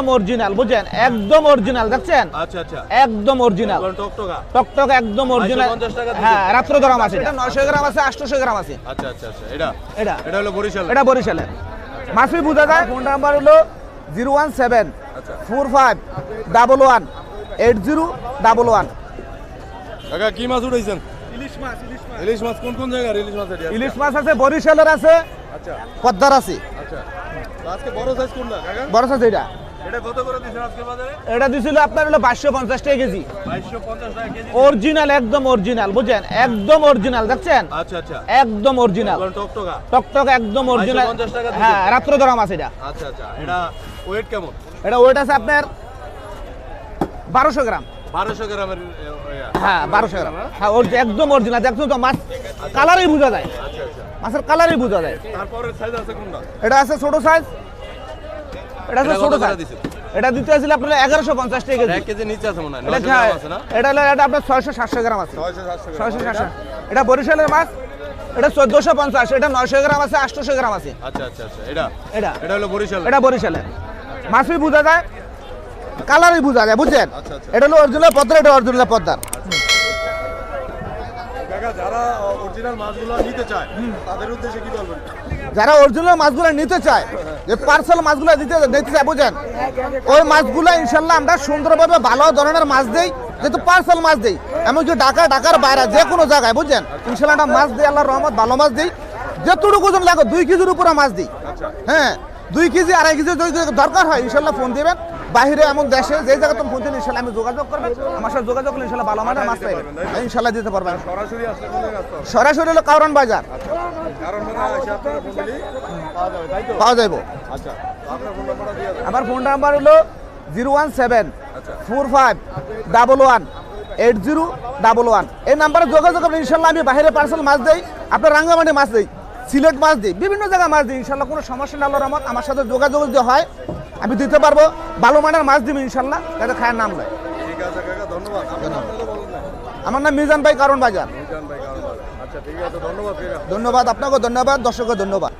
একদম অরিজিনাল বুঝছেন? একদম অরিজিনাল দেখছেন? আচ্ছা আচ্ছা। একদম অরিজিনাল টকটকা? টকটক একদম অরিজিনাল 550 টাকা দিছে। হ্যাঁ রাত্র গ্রাম আছে। এটা নয়শো গ্রাম আছে আটশোশো গ্রাম আছে। আচ্ছা আচ্ছা আচ্ছা। এটা? এটা। এটা হলো বরিশাল এটা বরিশালের। মাসি বুঝা যায়? ফোন নাম্বার হলো জিরো ওয়ান সেভেন আচ্ছা। Four five double one eight zero double one. কাকা কি মাছ উঠাইছেন? ইলিশ মাছ ইলিশ মাছ। ইলিশ মাছ কোন কোন জায়গার ইলিশ মাছ এটা? ইলিশ মাছ আছে বরিশালের আছে। আচ্ছা। পদ্মার আছে। আচ্ছা। আজকে বড় সাইজ কোনটা কাকা? বড় সাইজ এটা এটা কত করে দিছেন আজকে বাজারে? এটা দিছিল আপনার হলো বাইশশো পঞ্চাশ টাকা কেজি। 2250 টাকা কেজি। অরিজিনাল একদম অরিজিনাল বুঝছেন? একদম অরিজিনাল দেখছেন? আচ্ছা আচ্ছা। একদম অরিজিনাল। টকটক। একদম অরিজিনাল। 550 টাকা দিছে। হ্যাঁ রাত্র ধরা মাছ এটা। আচ্ছা আচ্ছা। এটা ওয়েট কেমন? এটা ওয়েট আছে আপনার বারোশো গ্রাম। বারোশো গ্রামের হ্যাঁ বারোশো গ্রাম। হ্যাঁ ওর একদম অরিজিনাল দেখছ তো মাছ কালারই বোঝা যায়। আচ্ছা আচ্ছা। মাছের কালারই বোঝা যায়। তারপরে সাইজ আছে কোনটা? এটা আছে ছোট সাইজ এটা এটা ছোট সাইজ। এটা দিতে আসলে আপনার এগারোশো পঞ্চাশ টাকা কেজি। এক কেজি নিচে আছে মনে হয় এটা 900 আছে না? এটা হলো এটা আপনার ছয়শো সাতশো গ্রাম আছে। ছয়শো সাতশো গ্রাম। ছয়শো সাতশো। এটা বরিশালের মাছ এটা চোদ্দোশো পঞ্চাশ এটা নয়শো গ্রাম আছে আটশোশো গ্রাম আছে। আচ্ছা আচ্ছা আচ্ছা এটা? এটা? এটা হলো বরিশাল এটা বরিশালের। মাছই বোঝা যায় কালারই বোঝা যায় বুঝছেন? আচ্ছা, আচ্ছা। এটা হলো অরিজিনাল পদ্মার এটা অরিজিনাল পদ্মার। যারা অরিজিনাল মাছগুলো নিতে চায় তাদের উদ্দেশ্যে কি বলবেন? যারা অরিজিনাল মাছগুলো নিতে চায় যে পার্সেল মাছগুলো দিতে নিতে চায় বুঝেন? ওই মাছগুলো ইনশাল্লাহ আমরা সুন্দরভাবে ভালো ধরনের মাছ দেই যেহেতু পার্সেল মাছ দেই এমনকি ঢাকা ঢাকার বাইরে যে কোনো জায়গায় বুঝছেন ইনশাল্লাহ আমরা মাছ দিই আল্লাহ রহমত ভালো মাছ দিই। যেটুকু ওজন লাগে দুই কেজির উপরে মাছ দিই। হ্যাঁ দুই কেজি আড়াই কেজি যদি দরকার হয় ইনশাল্লাহ ফোন দিবেন। বাইরে এমন দেশে যে জায়গায় তুমি দিন ইনশাল্লাহ আমি যোগাযোগ করবেন আমার সাথে যোগাযোগ করলে ইনশাল্লাহ ভালো মানের মাছ পাইবেন ইনশাল্লাহ দিতে পারবেন সরাসরি হলো কারণ বাজার। দিলেই পাওয়া যাইব। আচ্ছা আমার ফোন নাম্বার হলো জিরো ওয়ান সেভেন আচ্ছা। Four five double one eight zero double one. এই নাম্বারে যোগাযোগ করবেন ইনশাল্লাহ আমি বাইরে পার্সেল মাছ দিই আপনার রাঙ্গামাটি মাছ দিই সিলেট মাছ দিই বিভিন্ন জায়গায় মাছ দিই ইনশাল্লাহ কোনো সমস্যা না আল্লাহর রহমত। আমার সাথে যোগাযোগ যদি হয় আমি দিতে পারব। ভালো মানের মাছ দিবি ইনশাল্লাহ। যাতে খায়ের নাম লয়। ঠিক আছে কাকা ধন্যবাদ। আপনার নামটা তো বলুন না। আমার নাম মিজান ভাই কারণ বাজার। আচ্ছা ঠিক আছে ধন্যবাদ ধন্যবাদ আপনাকে ধন্যবাদ দর্শককে ধন্যবাদ।